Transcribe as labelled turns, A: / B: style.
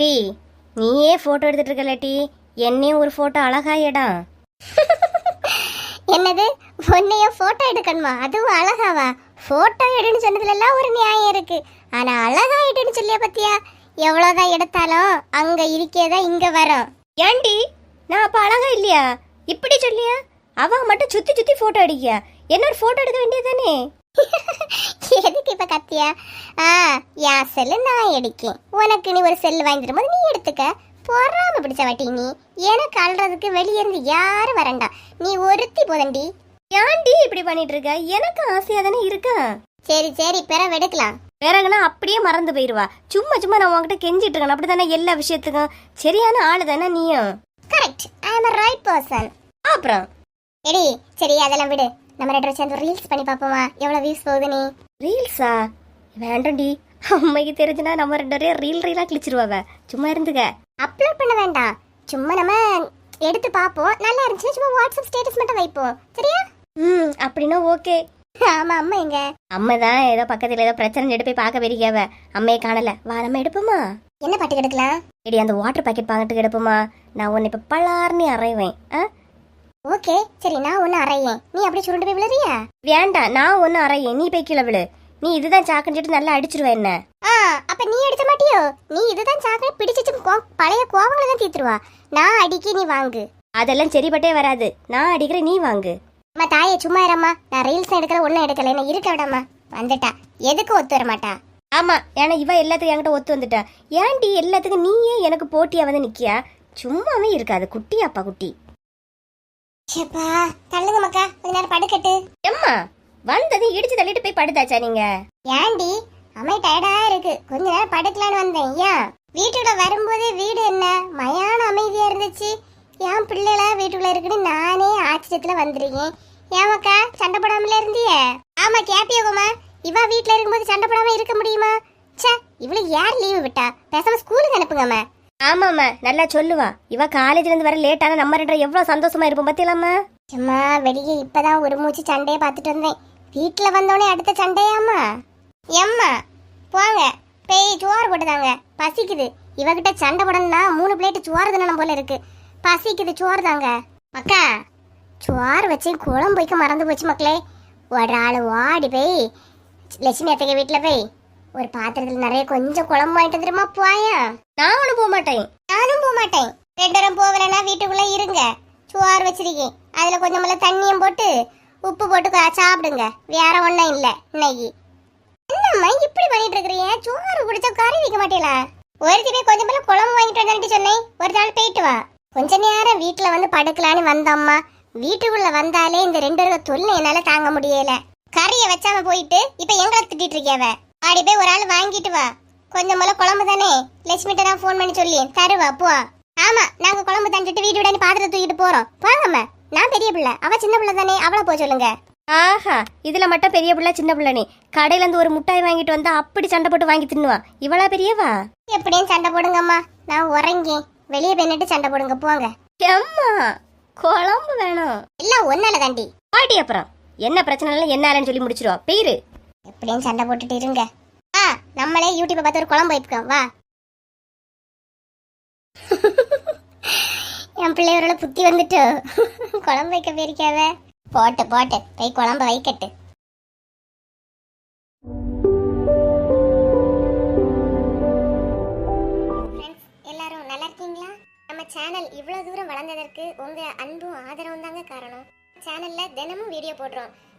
A: D நீயே photo எடுத்துட்டு இருக்கலட்டி என்னையும் ஒரு போட்டோ அழகா இடம்
B: என்னது? உன்னையும் போட்டோ எடுக்கணுமா? அதுவும் அழகாவா? போட்டோ எடுன்னு சொன்னதுல எல்லாம் ஒரு நியாயம் இருக்கு. ஆனா அழகா எடுன்னு சொல்லிய பத்தியா? எவ்வளவுதான் எடுத்தாலும் அங்க இருக்கேதா இங்க வரும்.
A: ஏண்டி நான் அப்ப அழகா இல்லையா? இப்படி சொல்லியா? அவ மட்டும் சுத்தி சுத்தி போட்டோ அடிக்கியா? என்னோட போட்டோ எடுக்க வேண்டியதானே
B: எதுக்கு இப்ப கத்தியா? ஆ என் செல்லு நான் எடுக்கேன். உனக்கு நீ ஒரு செல்லு வாங்கி தரும்போது நீ எடுத்துக்க. பொறாம பிடிச்ச வாட்டி நீ. எனக்கு அல்றதுக்கு வெளியே இருந்து யாரும் வரண்டா? நீ ஒருத்தி போதண்டி.
A: ஏண்டி இப்படி பண்ணிட்டு இருக்க எனக்கு ஆசையா தானே இருக்கா.
B: சரி சரி பிறவு எடுக்கலாம்.
A: பிறகுனா அப்படியே மறந்து போயிருவா. சும்மா சும்மா நான் உன்கிட்ட கெஞ்சிட்டு இருக்கேன் அப்படித்தானே எல்லா விஷயத்துக்கும்? சரியான ஆளு தானே நீயும்.
B: Correct I am right person
A: அப்புறம்?
B: எடி சரி அதெல்லாம் விடு. நம்ம ரெண்டு பேரும் சேர்ந்து ரீல்ஸ் பண்ணி பார்ப்போமா? எவ்வளவு வியூஸ் போகுது நீ?
A: ரீல்ஸா வேண்டாம்டி. அம்மைக்கு தெரிஞ்சுனா நம்ம ரெண்டு பேரையும் ரீல் ரீலா கிழிச்சிருவாவ. சும்மா இருந்துக்க.
B: அப்லோட் பண்ண வேண்டாம். சும்மா நம்ம எடுத்து பார்ப்போம். நல்லா இருந்துச்சுன்னா சும்மா வாட்ஸ்அப் ஸ்டேட்டஸ் மட்டும் வைப்போம். சரியா?
A: ம் அப்படின்னா ஓகே.
B: ஆமா அம்மா எங்க?
A: அம்மா தான் ஏதோ பக்கத்துல ஏதோ பிரச்சனை எடுத்து போய் பார்க்க வெறிக்காவ அம்மையை காணல. வா நம்ம எடுப்போமா?
B: என்ன பாட்டு எடுக்கலாம்
A: எடி அந்த வாட்டர் பாக்கெட் பாக்கெட்டுக்கு எடுப்போமா? நான் உன்னை இப்ப பலார்னு அரைவேன் ஆ?
B: ஓகே சரி நான் ஒன்னு அறையேன். நீ அப்படியே சுருண்டு போய் விழுறியா?
A: வேண்டாம் நான் ஒன்னு அரையேன் நீ போய் கீழே விழு. நீ இதுதான் சாக்குன்னு சொல்லிட்டு நல்லா அடிச்சிருவ என்ன?
B: ஆ அப்ப நீ எடுத்த மாட்டியோ? நீ இதுதான் சாக்கடை பிடிச்சிச்சு பழைய கோவங்களை தான் தீத்துருவா நான் அடிக்கி நீ வாங்கு.
A: அதெல்லாம் சரிப்பட்டே வராது. நான் அடிக்கிறேன் நீ வாங்கு.
B: அம்மா தாயே சும்மா இரும்மா. நான் ரீல்ஸ் எடுக்கல ஒன்னும் எடுக்கல. என்ன இருக்க விடாமா வந்துட்டா. எதுக்கு ஒத்து வர மாட்டா.
A: ஆமா ஏன்னா இவ எல்லாத்துக்கும் என்கிட்ட ஒத்து வந்துட்டா. ஏன்டி எல்லாத்துக்கும் நீயே எனக்கு போட்டியா வந்து நிக்கியா? சும்மாவே இருக்காது. குட்டி அப்பா குட்டி.
B: சேப்பா தள்ளுங்க மக்கா கொஞ்ச நேரம் படுக்கட்டு.
A: எம்மா வந்தது இடிச்சு தள்ளிட்டு போய் படுத்தாச்சா நீங்க?
B: ஏண்டி அம்மை டயர்டா இருக்கு. கொஞ்ச நேரம் படுக்கலான்னு வந்தேன். ஏன்? வீட்டுக்குள்ள வரும்போது வீடு என்ன? மயான அமைதியா இருந்துச்சு. என் பிள்ளைல வீட்டுக்குள்ள இருக்குன்னு நானே ஆச்சரியத்துல வந்திருக்கேன். ஏமாக்கா சண்டை போடாமல இருந்தியே? ஆமா கேப்பியோகமா இவ வீட்டுல இருக்கும்போது சண்டை போடாம இருக்க முடியுமா? ச்சே இவளுக்கு யார் லீவு விட்டா? பேசாம ஸ்கூலுக்கு அனுப்புங்கம்மா.
A: ஆமாம்மா நல்லா சொல்லுவா. இவ காலேஜ்லேருந்து வர லேட்டான நம்ம ரெண்டு எவ்வளோ சந்தோஷமா இருப்போம் பத்தியலாமா
B: சும்மா வெளியே இப்பதான் ஒரு மூச்சு சண்டையை பார்த்துட்டு வந்தேன். வீட்டில் வந்தோடனே அடுத்த சண்டையாம்மா? எம்மா போங்க. பேய் சோறு போட்டுதாங்க. பசிக்குது. இவகிட்ட சண்டை போடணும்னா மூணு பிளேட்டு சோறு தினணும் போல இருக்கு. பசிக்குது சோறு தாங்க. அக்கா சோறு வச்சு குழம்பு வைக்க மறந்து போச்சு மக்களே. ஒரு ஆள் ஓடி போய் லட்சுமி அத்தைக்கு வீட்டில் போய் ஒரு பாத்திரத்தில் நிறைய கொஞ்சம் குழம்பு வாங்கிட்டு வந்துருமா போயா?
A: நான் ஒண்ணு போக மாட்டேன்.
B: நானும் போக மாட்டேன். ரெண்டு பேரும் போகலன்னா வீட்டுக்குள்ள இருங்க. சோறு வச்சிருக்கேன். அதுல கொஞ்சம் தண்ணியும் போட்டு உப்பு போட்டு சாப்பிடுங்க. வேற ஒண்ணும் இல்ல இன்னைக்கு. என்னம்மா இப்படி பண்ணிட்டு இருக்கிறீங்க? சோறு குடிச்சா கறி வைக்க மாட்டீங்களா? ஒருத்தி போய் கொஞ்சம் போல குழம்பு வாங்கிட்டு வந்தான்ட்டு சொன்னேன். ஒரு நாள் போயிட்டு வா. கொஞ்ச நேரம் வீட்டுல வந்து படுக்கலான்னு வந்தோம்மா. வீட்டுக்குள்ள வந்தாலே இந்த ரெண்டு தொல்லை என்னால தாங்க முடியல. கறியை வச்சாம போயிட்டு இப்ப எங்களை திட்டிட்டு இருக்கியாவ? ஆடி போய் ஒரு ஆள் வாங்கிட்டு வா. கொஞ்சம் போல குழம்பு தானே? லட்சுமிட்ட நான் ஃபோன் பண்ணி சொல்லி. தருவா போ. ஆமா நாங்க குழம்பு தந்துட்டு வீடு விட பாத்திரத்தை தூக்கிட்டு போறோம். போங்கம்மா நான் பெரிய பிள்ளை. அவ சின்ன பிள்ளை தானே. அவளை போக சொல்லுங்க.
A: ஆஹா இதுல மட்டும் பெரிய பிள்ளை சின்ன பிள்ளை நீ. கடையில இருந்து ஒரு முட்டாய் வாங்கிட்டு வந்தா அப்படி சண்டை போட்டு வாங்கி தின்னுவா. இவளா பெரியவா?
B: எப்படியும் சண்டை போடுங்கம்மா. நான் உறங்கி வெளியே போயிட்டு சண்டை போடுங்க. போங்க.
A: எம்மா குழம்பு வேணும்.
B: எல்லாம் ஒன்னால தாண்டி.
A: பாட்டி அப்புறம். என்ன பிரச்சனை என்னாலன்னு சொல்லி முடிச்சிருவா. பேரு.
B: எப்படியும் சண்டை போட்டுட்டு இருங்க. ஆ நம்மளே யூடியூப்பை பார்த்து ஒரு குழம்பு வைப்போம். வா. என் பிள்ளை ஒரு புத்தி வந்துட்டு? குழம்பு வைக்க போயிருக்காவ போட்டு போட்டு. போய் குழம்பு வைக்கட்டு. எல்லாரும் நல்லா இருக்கீங்களா? நம்ம சேனல் இவ்வளவு தூரம் வளர்ந்ததற்கு உங்க அன்பும் ஆதரவும் தாங்க காரணம். சேனல்ல தினமும் வீடியோ போடுறோம்.